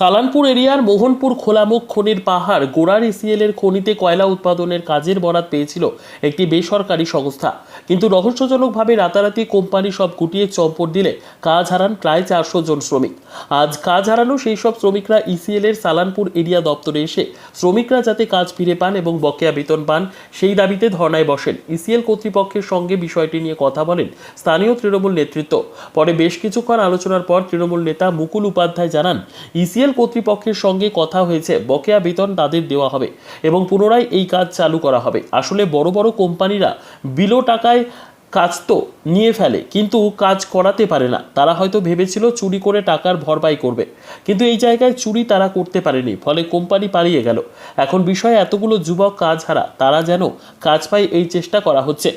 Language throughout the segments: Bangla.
সালানপুর এরিয়ার মোহনপুর খোলামুখ খনির পাহাড় গোড়ার ইসিএল এর খনিতে কয়লা উৎপাদনের কাজের বরাত পেয়েছিল একটি বেসরকারি সংস্থা। কিন্তু রহস্যজনকভাবে রাতারাতি কোম্পানি সব গুটিয়ে চম্পট দিলে কাজ হারান প্রায় চারশো জন শ্রমিক। আজ কাজ হারানো সেই সব শ্রমিকরা ইসিএল এর সালানপুর এরিয়া দপ্তরে এসে শ্রমিকরা যাতে কাজ ফিরে পান এবং বকেয়া বেতন পান, সেই দাবিতে ধর্নায় বসেন। ইসিএল কর্তৃপক্ষের সঙ্গে বিষয়টি নিয়ে কথা বলেন স্থানীয় তৃণমূল নেতৃত্ব। পরে বেশ কিছুক্ষণ আলোচনার পর তৃণমূল নেতা মুকুল উপাধ্যায় জানান ইসিএল কর্তৃপক্ষের সঙ্গে কথা হয়েছে, বকেয়া বেতন তাদের দেওয়া হবে এবং পুনরায় এই কাজ চালু করা হবে। আসলে বড় বড় কোম্পানিরা বিলো টাকায় কাজ তো নিয়ে ফেলে, কিন্তু কাজ করাতে পারে না। তারা হয়তো ভেবেছিল চুরি করে টাকার ভরপাই করবে, কিন্তু এই জায়গায় চুরি তারা করতে পারেনি, ফলে কোম্পানি পালিয়ে গেল। এখন বিষয়ে এতগুলো যুবক কাজ হারা, তারা যেন কাজ পায় এই চেষ্টা করা হচ্ছে।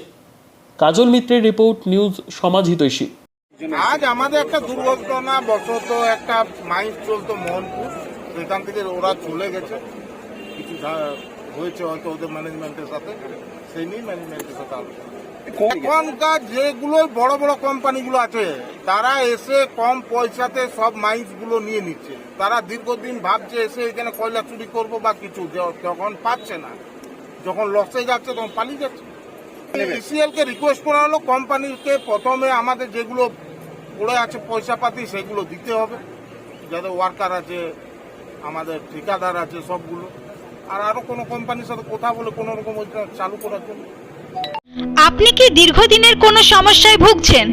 কাজল মিত্রের রিপোর্ট নিউজ সমাজ হিতৈষী আজ আমাদের একটা দুর্ঘটনা বশত একটা মাইন্ড চলতো মোহনপুর। সেখান থেকে ওরা চলে গেছে। কিছু হয়েছে হয়তো ওদের ম্যানেজমেন্টের সাথে। সেই নিয়ে ম্যানেজমেন্টের সাথে আলোচনা। এখনকার যেগুলো বড় বড় কোম্পানিগুলো আছে তারা এসে কম পয়সাতে সব মাইন্সগুলো নিয়ে নিচ্ছে। তারা দীর্ঘদিন ভাবছে এসে এখানে কয়লা চুরি করব বা কিছু যখন পাচ্ছে না। যখন লসে যাচ্ছে তখন পালিয়ে যাচ্ছে। ইসিএল কে রিকোয়েস্ট করা হলো কোম্পানিকে প্রথমে আমাদের যেগুলো পড়ে আছে পয়সা পাতি সেগুলো দিতে হবে। যাদের ওয়ার্কার আছে, আমাদের ঠিকাদার আছে সবগুলো। আর আরও কোনো কোম্পানির সাথে কথা বলে কোনো রকম ওইটা চালু করার জন্য। আপনি কি দীর্ঘদিনের কোনো সমস্যায় ভুগছেন?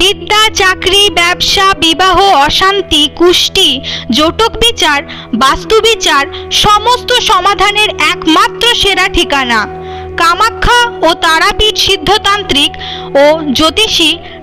বিদ্যা, চাকরি, ব্যবসা, বিবাহ, অশান্তি, কুষ্টি জটক বিচার, বাস্তু বিচার, সমস্ত সমাধানের একমাত্র সেরা ঠিকানা। কামাখ্যা ও তারাপীঠ সিদ্ধতান্ত্রিক ও জ্যোতিষী